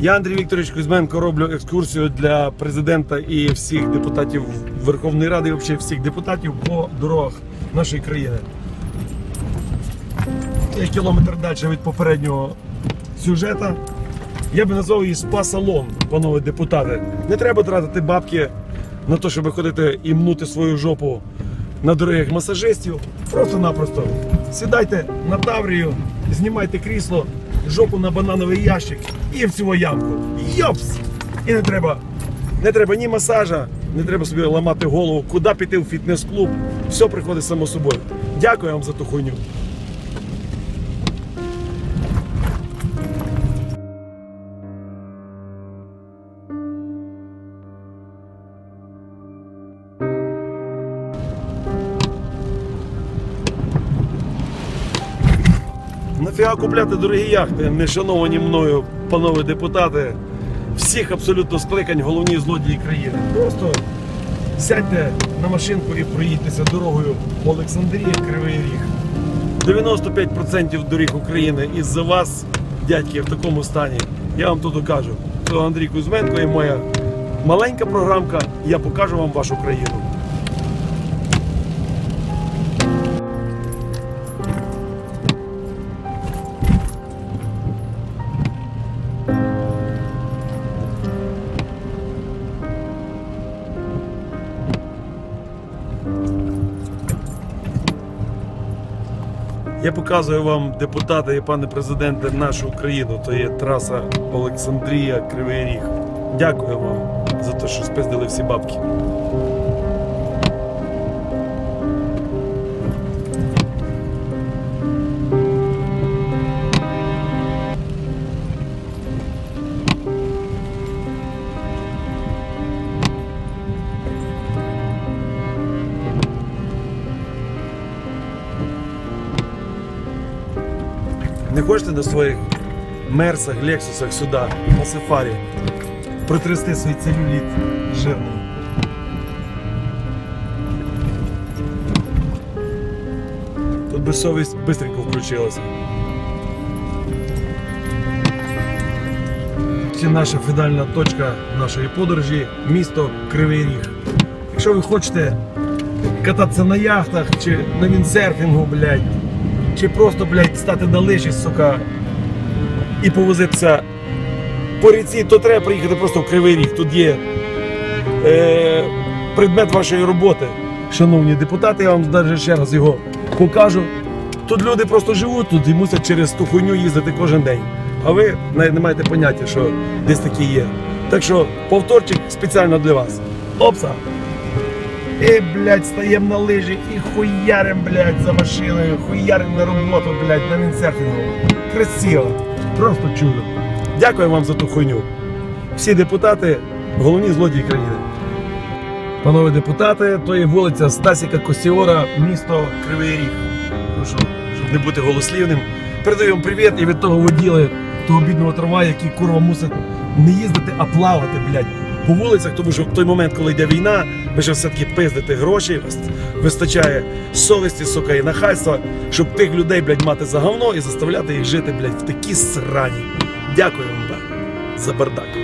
Я, Андрій Вікторович Кузьменко, роблю екскурсію для президента і всіх депутатів Верховної Ради, і взагалі всіх депутатів по дорогах нашої країни. Я кілометр далі від попереднього сюжета. Я би назвав її спа-салон, панове депутати. Не треба тратити бабки на те, щоб ходити і мнути свою жопу на дорогих масажистів. Просто-напросто сідайте на таврію, знімайте крісло, жопу на банановий ящик і в цю ямку. Йопс! І не треба, не треба ні масажа, не треба собі ламати голову, куди піти в фітнес-клуб. Все приходить само собою. Дякую вам за ту хуйню. Нафіга купляти дорогі яхти, не шановані мною, панове депутати, всіх абсолютно скликань головні злодії країни. Просто сядьте на машинку і проїдьтеся дорогою Олександрія Кривий Ріг. 95% доріг України із-за вас, дядьки, в такому стані. Я вам тут кажу. Це Андрій Кузьменко і моя маленька програмка. Я покажу вам вашу країну. Я показую вам, депутати і пане президенте, нашу Україну. То є траса Олександрія Кривий Ріг. Дякую вам за те, що спиздили всі бабки. Не хочете на своїх мерсах, лексусах сюди, на сафарі, протрясти свій целюліт жирний. Тут би совість бистренько включилася. Це наша фінальна точка нашої подорожі місто Кривий Ріг. Якщо ви хочете кататися на яхтах чи на віндсерфінгу, блядь, чи просто, блядь, стати на лижі, сука, і повозитися по ріці, то треба приїхати просто в Кривий Ріг. Тут є е, предмет вашої роботи. Шановні депутати, я вам навіть ще раз його покажу. Тут люди просто живуть тут і мусять через ту хуйню їздити кожен день. А ви навіть не маєте поняття, що десь такі є. Так що повторчик спеціально для вас. Опса! І, блядь, стаємо на лижі і хуярим, блядь, за машиною, хуярим на роботу, блядь, на віндсерфінгу. Красиво. Просто чудо. Дякую вам за ту хуйню. Всі депутати, головні злодії країни. Панове депутати, то є вулиця Стасіка Косіора, місто Кривий Ріг. Прошу, щоб не бути голослівним. Передаю вам привіт і від того воділи, того бідного трамвая, який курва мусить не їздити, а плавати, блядь, по вулицях, тому що в той момент, коли йде війна, ви ж все-таки пиздите гроші, вистачає совісті, сука, і нахайства, щоб тих людей, блядь, мати за говно і заставляти їх жити, блядь, в такі срані. Дякую вам, да, за бардак.